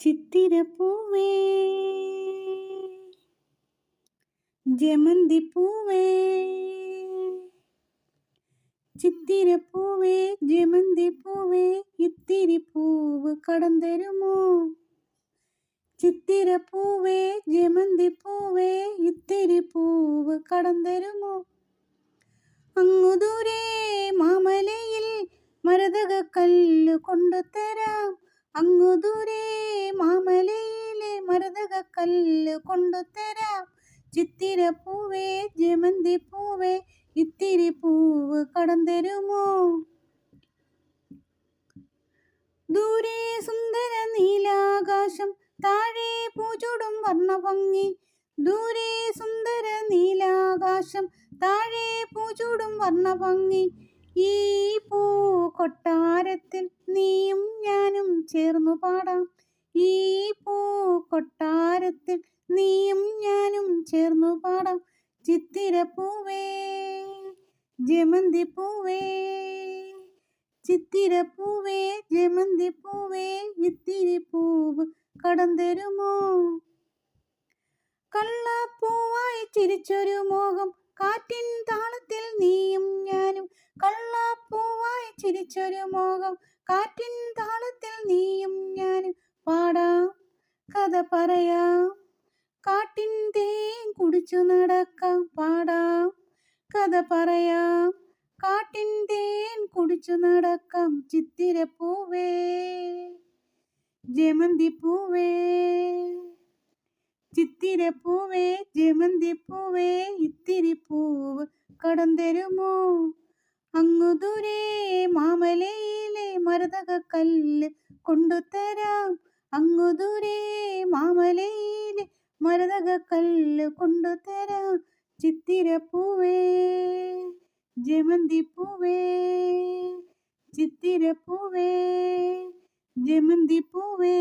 ചിത്തിരപ്പൂവേ. ജമന്തിപ്പൂവേ. ചിത്തിരപ്പൂവേ ജമന്തിപ്പൂവേ ഇത്തിരി പൂവ് കടന്തരുമോ? ചിത്തിരപ്പൂവേ ജമന്തിപ്പൂവേ ഇത്തിരി പൂവ് കടന്തരുമോ? അങ്ങു ദൂരെ മാമലയിൽ മരതക കല്ല് കൊണ്ടുതരാം. അങ്ങു ദൂരെ മാമലയിലെ മരതക കല്ല് കൊണ്ടു തരാം. ചിത്തിര പൂവേ ജമന്തി പൂവേ ഇത്തിരി പൂവ് കടന്തരുമോ ദൂരെ സുന്ദര നീലാകാശം താഴെ പൂചൂടും വർണഭംഗി. ദൂരെ സുന്ദര നീലാകാശം താഴെ പൂചൂടും വർണഭംഗി. ഈ പൂ കൊട്ടാരത്തിൽ നീയും ഞാനും ചേർന്നു പാടാം. ഈ പൂ കൊട്ടാരത്തിൽ നീയും ഞാനും ചേർന്നു പാടാം. ചിത്തിരപ്പൂവേ ജമന്തിപ്പൂവേ ചിത്തിരപ്പൂവേ ജമന്തിപ്പൂവേ ഇത്തിരി പൂവ് കടന്തരുമോ? കള്ളപ്പൂവായി ചിരിച്ചൊരു മോഹം കാറ്റിൻ താളത്തിൽ നീയും ഞാനും. കള്ളപ്പൂവായി ചിരിച്ചൊരു മോഹം കാറ്റിൻ താളത്തിൽ നീയും ഞാനും. കഥ പറയാം. കാട്ടിൻ തേൻ കുടിച്ചു നടക്കാം പാടാം. കഥ പറയാം. കാട്ടിൻ തേൻ കുടിച്ചു നടക്കാം ചിത്തിരപ്പൂവേ. ജമന്തിപ്പൂവേ. ചിത്തിരപ്പൂവേ ജമന്തിപ്പൂവേ ഇത്തിരി പൂവ് കടന്തരുമോ അങ്ങു ദൂരെ മാമലയിലെ മരതക കല്ല് കൊണ്ടുതരാം അങ്ങു ദൂരെ മാമലയിലെ മരതക കല്ല് പൂവേ ചിത്തിര ജമന്തിപ്പൂവേ ചിത്തിരപ്പൂവേ ജമന്തിപ്പൂവേ